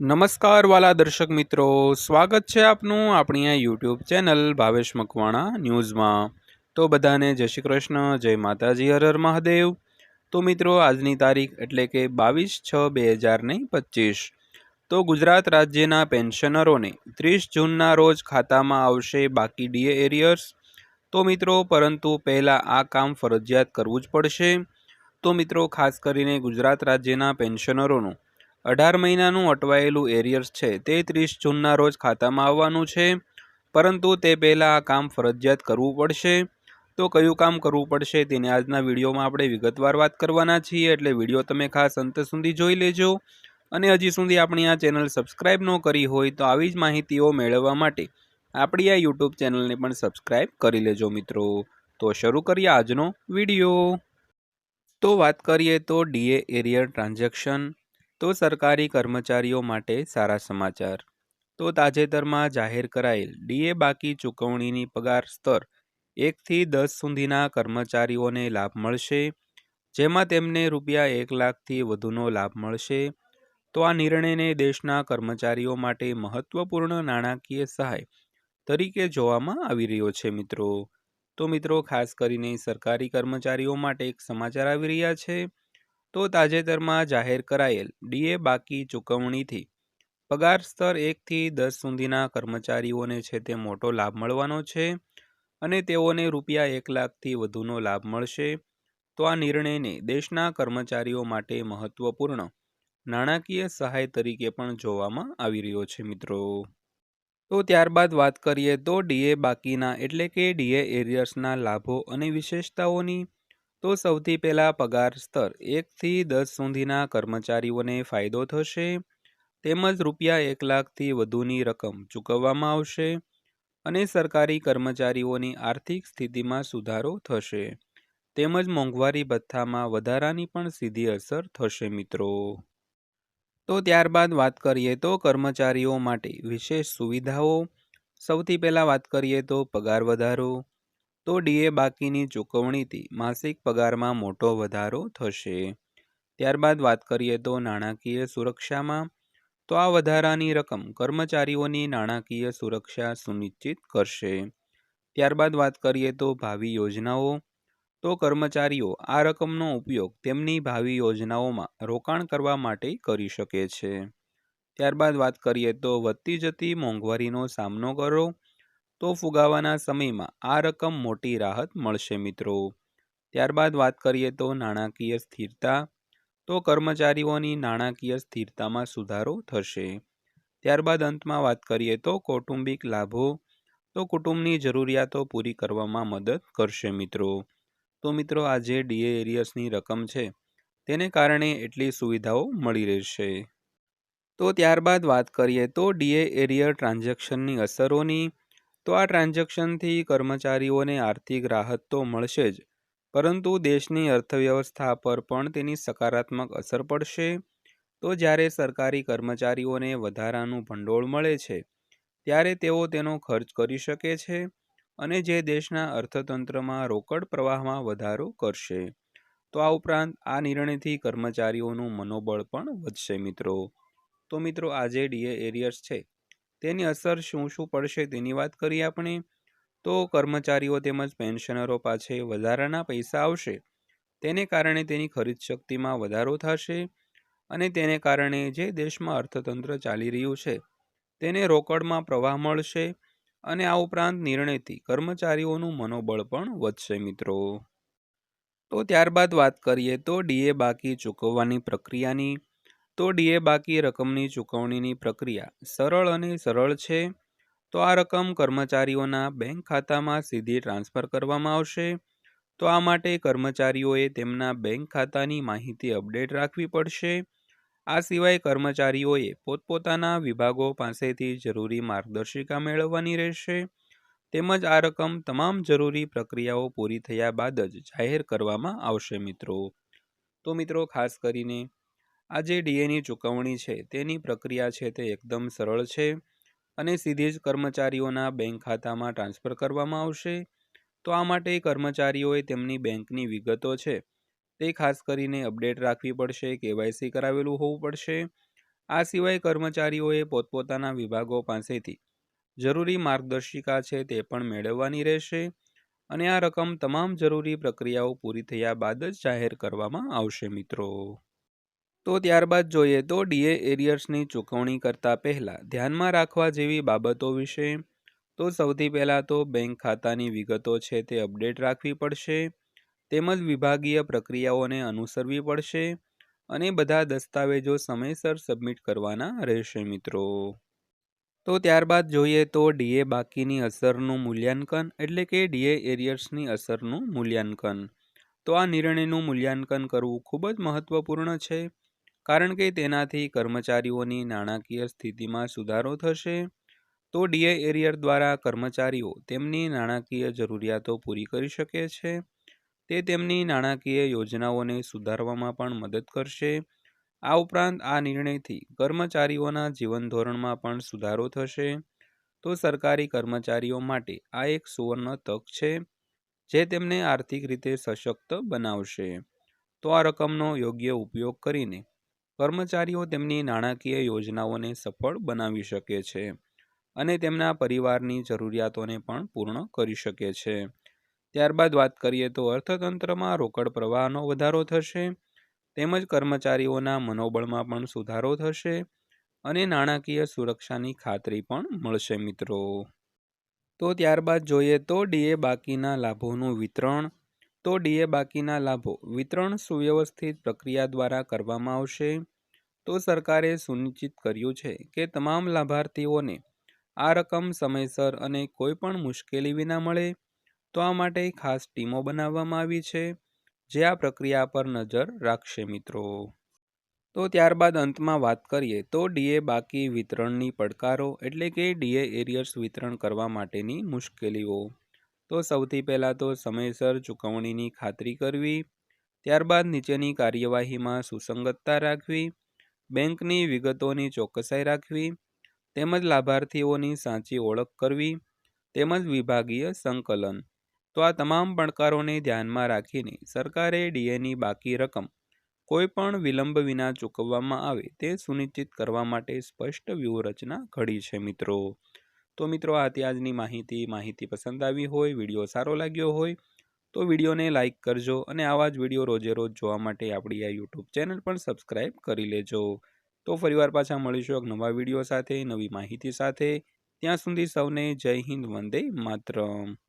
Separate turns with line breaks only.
નમસ્કાર વાલા દર્શક મિત્રો, સ્વાગત છે આપનું આપણી આ યુટ્યુબ ચેનલ ભાવેશ મકવાણા ન્યૂઝમાં. તો બધાને જય શ્રી કૃષ્ણ, જય માતાજી, હર મહાદેવ. તો મિત્રો, આજની તારીખ એટલે કે બાવીસ છ બે હજાર ને પચીસ. તો ગુજરાત રાજ્યના પેન્શનરોને ત્રીસ જૂનના રોજ ખાતામાં આવશે બાકી ડીએ એરિયર્સ. તો મિત્રો, પરંતુ પહેલાં આ કામ ફરજિયાત કરવું જ પડશે. તો મિત્રો, ખાસ કરીને ગુજરાત રાજ્યના પેન્શનરોનું અઢાર મહિનાનું અટવાયેલું એરિયર્સ છે તે ત્રીસ જૂનના રોજ ખાતામાં આવવાનું છે. પરંતુ તે પહેલાં આ કામ ફરજિયાત કરવું પડશે. તો કયું કામ કરવું પડશે તેની આજના વિડીયોમાં આપણે વિગતવાર વાત કરવાના છીએ. એટલે વીડિયો તમે ખાસ અંત સુધી જોઈ લેજો. અને હજી સુધી આપણી આ ચેનલ સબસ્ક્રાઈબ ન કરી હોય તો આવી જ માહિતીઓ મેળવવા માટે આપણી આ યુટ્યુબ ચેનલને પણ સબસ્ક્રાઈબ કરી લેજો મિત્રો. તો શરૂ કરીએ આજનો વીડિયો. તો વાત કરીએ તો ડીએ એરિયર ટ્રાન્ઝેક્શન તો સરકારી કર્મચારીઓ માટે સારા સમાચાર. તો તાજેતરમાં જાહેર કરાયેલ ડીએ બાકી ચૂકવણીની પગાર સ્તર એકથી દસ સુધીના કર્મચારીઓને લાભ મળશે, જેમાં તેમને રૂપિયા એક લાખથી વધુનો લાભ મળશે. તો આ નિર્ણયને દેશના કર્મચારીઓ માટે મહત્વપૂર્ણ નાણાકીય સહાય તરીકે જોવામાં આવી રહ્યો છે મિત્રો. તો મિત્રો, ખાસ કરીને સરકારી કર્મચારીઓ માટે એક સમાચાર આવી રહ્યા છે. તો તાજેતરમાં જાહેર કરાયેલ ડીએ બાકી ચૂકવણીથી પગાર સ્તર એકથી દસ સુધીના કર્મચારીઓને છે તે મોટો લાભ મળવાનો છે અને તેઓને રૂપિયા એક લાખથી વધુનો લાભ મળશે. તો આ નિર્ણયને દેશના કર્મચારીઓ માટે મહત્વપૂર્ણ નાણાકીય સહાય તરીકે પણ જોવામાં આવી રહ્યો છે મિત્રો. તો ત્યારબાદ વાત કરીએ તો ડીએ બાકીના એટલે કે ડીએ એરિયર્સના લાભો અને વિશેષતાઓની. તો સૌથી પહેલાં પગાર સ્તર એકથી દસ સુધીના કર્મચારીઓને ફાયદો થશે. તેમજ રૂપિયા એક લાખથી વધુની રકમ ચૂકવવામાં આવશે અને સરકારી કર્મચારીઓની આર્થિક સ્થિતિમાં સુધારો થશે. તેમજ મોંઘવારી ભથ્થામાં વધારાની પણ સીધી અસર થશે મિત્રો. તો ત્યારબાદ વાત કરીએ તો કર્મચારીઓ માટે વિશેષ સુવિધાઓ. સૌથી પહેલાં વાત કરીએ તો પગાર વધારો. તો ડીએ બાકીની ચૂકવણીથી માસિક પગારમાં મોટો વધારો થશે. ત્યારબાદ વાત કરીએ તો નાણાકીય સુરક્ષામાં, તો આ વધારાની રકમ કર્મચારીઓની નાણાકીય સુરક્ષા સુનિશ્ચિત કરશે. ત્યારબાદ વાત કરીએ તો ભાવિ યોજનાઓ, તો કર્મચારીઓ આ રકમનો ઉપયોગ તેમની ભાવિ યોજનાઓમાં રોકાણ કરવા માટે કરી શકે છે. ત્યારબાદ વાત કરીએ તો વધતી જતી મોંઘવારીનો સામનો કરો તો ફુગાવાના સમયમાં આ રકમ મોટી રાહત મળશે મિત્રો. ત્યારબાદ વાત કરીએ તો નાણાકીય સ્થિરતા, તો કર્મચારીઓની નાણાકીય સ્થિરતામાં સુધારો થશે. ત્યારબાદ અંતમાં વાત કરીએ તો કૌટુંબિક લાભો, તો કુટુંબની જરૂરિયાતો પૂરી કરવામાં મદદ કરશે મિત્રો. તો મિત્રો, આ જે ડીએ એરિયર્સની રકમ છે, તેને કારણે એટલી સુવિધાઓ મળી રહેશે. તો ત્યારબાદ વાત કરીએ તો ડીએ એરિયર ટ્રાન્ઝેક્શનની અસરોની તો આ ટ્રાન્ઝેક્શનથી કર્મચારીઓને આર્થિક રાહત તો મળશે જ. પરંતુ દેશની અર્થવ્યવસ્થા પર પણ તેની સકારાત્મક અસર પડશે. તો જ્યારે સરકારી કર્મચારીઓને વધારાનું ભંડોળ મળે છે, ત્યારે તેઓ તેનો ખર્ચ કરી શકે છે અને જે દેશના અર્થતંત્રમાં રોકડ પ્રવાહમાં વધારો કરશે. તો આ ઉપરાંત આ નિર્ણયથી કર્મચારીઓનું મનોબળ પણ વધશે મિત્રો. તો મિત્રો આજે ડીએ એરિયર્સ છે તેની અસર શું શું પડશે તેની વાત કરીએ આપણે? તો કર્મચારીઓ તેમજ પેન્શનરો પાસે વધારાના પૈસા આવશે. તેને કારણે તેની ખરીદ શક્તિમાં વધારો થશે અને તેને કારણે જે દેશમાં અર્થતંત્ર ચાલી રહ્યું છે, તેને રોકડમાં પ્રવાહ મળશે અને આ ઉપરાંત નિર્ણયથી કર્મચારીઓનું મનોબળ પણ વધશે મિત્રો. તો ત્યારબાદ વાત કરીએ તો ડીએ બાકી ચૂકવવાની પ્રક્રિયાની. તો ડીએ બાકી રકમની ચૂકવણીની પ્રક્રિયા સરળ અને સરળ છે. તો આ રકમ કર્મચારીઓના બેંક ખાતામાં સીધી ટ્રાન્સફર કરવામાં આવશે. તો આ માટે કર્મચારીઓએ તેમના બેંક ખાતાની માહિતી અપડેટ રાખવી પડશે. આ સિવાય કર્મચારીઓએ પોતપોતાના વિભાગો પાસેથી જરૂરી માર્ગદર્શિકા મેળવવાની રહેશે. તેમજ આ રકમ તમામ જરૂરી પ્રક્રિયાઓ પૂરી થયા બાદ જ જાહેર કરવામાં આવશે મિત્રો. તો મિત્રો ખાસ કરીને આ જે ડીએની ચૂકવણી છે, તેની પ્રક્રિયા છે તે એકદમ સરળ છે અને સીધી જ કર્મચારીઓના બેંક ખાતામાં ટ્રાન્સફર કરવામાં આવશે. તો આ માટે કર્મચારીઓએ તેમની બેંકની વિગતો છે. તે ખાસ કરીને અપડેટ રાખવી પડશે, કેવાયસી કરાવેલું હોવું પડશે. આ સિવાય કર્મચારીઓએ પોતપોતાના વિભાગો પાસેથી જરૂરી માર્ગદર્શિકા છે તે પણ મેળવવાની રહેશે અને આ રકમ તમામ જરૂરી પ્રક્રિયાઓ પૂરી થયા બાદ જ જાહેર કરવામાં આવશે મિત્રો. તો ત્યારબાદ જોઈએ તો ડીએ એરિયર્સની ચૂકવણી કરતા પહેલાં ધ્યાનમાં રાખવા જેવી બાબતો વિશે. તો સૌથી પહેલાં તો બેંક ખાતાની વિગતો છે તે અપડેટ રાખવી પડશે. તેમજ વિભાગીય પ્રક્રિયાઓને અનુસરવી પડશે. અને બધા દસ્તાવેજો સમયસર સબમિટ કરવાના રહેશે મિત્રો. તો ત્યારબાદ જોઈએ તો ડીએ બાકીની અસરનું મૂલ્યાંકન એટલે કે ડીએ એરિયર્સની અસરનું મૂલ્યાંકન. તો આ નિર્ણયનું મૂલ્યાંકન કરવું ખૂબ જ મહત્વપૂર્ણ છે. કારણ કે તેનાથી કર્મચારીઓની નાણાકીય સ્થિતિમાં સુધારો થશે. તો ડીએ એરિયર દ્વારા કર્મચારીઓ તેમની નાણાકીય જરૂરિયાતો પૂરી કરી શકે છે. તે તેમની નાણાકીય યોજનાઓને સુધારવામાં પણ મદદ કરશે. આ ઉપરાંત આ નિર્ણયથી કર્મચારીઓના જીવન ધોરણમાં પણ સુધારો થશે. તો સરકારી કર્મચારીઓ માટે આ એક સુવર્ણ તક છે, જે તેમને આર્થિક રીતે સશક્ત બનાવશે. તો આ રકમનો યોગ્ય ઉપયોગ કરીને કર્મચારીઓ તેમની નાણાકીય યોજનાઓને સફળ બનાવી શકે છે અને તેમના પરિવારની જરૂરિયાતોને પણ પૂર્ણ કરી શકે છે. ત્યારબાદ વાત કરીએ તો અર્થતંત્રમાં રોકડ પ્રવાહનો વધારો થશે, તેમજ કર્મચારીઓના મનોબળમાં પણ સુધારો થશે અને નાણાકીય સુરક્ષાની ખાતરી પણ મળશે મિત્રો. તો ત્યારબાદ જોઈએ તો ડીએ બાકીના લાભોનું વિતરણ તો ડીએ બાકીના લાભો વિતરણ સુવ્યવસ્થિત પ્રક્રિયા દ્વારા કરવામાં આવશે. તો સરકારે સુનિશ્ચિત કર્યું છે કે તમામ લાભાર્થીઓને આ રકમ સમયસર અને કોઈપણ મુશ્કેલી વિના મળે, તો આ માટે ખાસ ટીમો બનાવવામાં આવી છે, જે આ પ્રક્રિયા પર નજર રાખશે મિત્રો. તો ત્યારબાદ અંતમાં વાત કરીએ તો ડીએ બાકી વિતરણની પડકારો એટલે કે ડીએ એરિયર્સ વિતરણ કરવા માટેની મુશ્કેલીઓ. તો સૌથી પહેલાં તો સમયસર ચૂકવણીની ખાતરી કરવી, ત્યારબાદ નીચેની કાર્યવાહીમાં સુસંગતતા રાખવી, બેંકની વિગતોની ચોકસાઈ રાખવી, તેમજ લાભાર્થીઓની સાચી ઓળખ કરવી, તેમજ વિભાગીય સંકલન. તો આ તમામ પડકારોને ધ્યાનમાં રાખીને સરકારે ડીએની બાકી રકમ કોઈપણ વિલંબ વિના ચૂકવવામાં આવે તે સુનિશ્ચિત કરવા માટે સ્પષ્ટ વ્યૂહરચના ઘડી છે મિત્રો. તો મિત્રો, આ આજની માહિતી. માહિતી પસંદ આવી હોય, વીડિયો સારો લાગ્યો હોય, તો વિડીયોને લાઇક કરજો અને આવા જ વીડિયો રોજે રોજ જોવા માટે આપણી આ યુટ્યુબ ચેનલ પણ સબસ્ક્રાઈબ કરી લેજો. તો ફરીવાર પાછા મળીશું એક નવા વીડિયો સાથે, નવી માહિતી સાથે. ત્યાં સુધી સૌને જય હિન્દ, વંદે માતરમ.